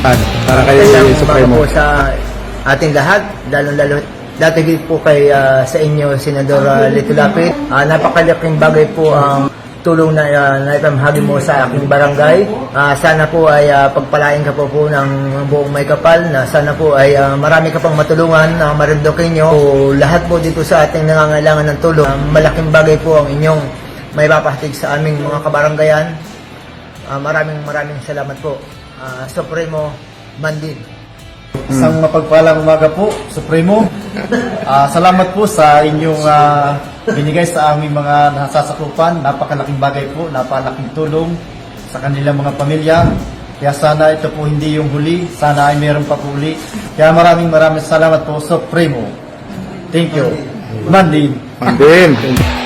Ano, para kay Kailangan Supremo. po sa ating lahat, lalo-lalo dati po kay ah, sa inyo, Senador uh, Lito Lapid. Ah, napakalaking bagay po ang tulong na uh, naipamahagi mo sa aking barangay. Ah, sana po ay ah, pagpalain ka po po ng buong may kapal na sana po ay ah, marami ka pang matulungan na marindokin nyo. O, lahat po dito sa ating nangangailangan ng tulong. Ah, malaking bagay po ang inyong may papahatig sa aming mga kabaranggayan. Ah, maraming maraming salamat po. Ah, Supremo Mandin. Isang mapagpalang umaga po, Supremo. Ah, salamat po sa inyong ah, binigay sa aming mga nasasakupan. Napakalaking bagay po, napakalaking tulong sa kanilang mga pamilya. Kaya sana ito po hindi yung huli, sana ay meron pa po uli. Kaya maraming maraming salamat po, Supremo. Thank you. Mandin. Mandin.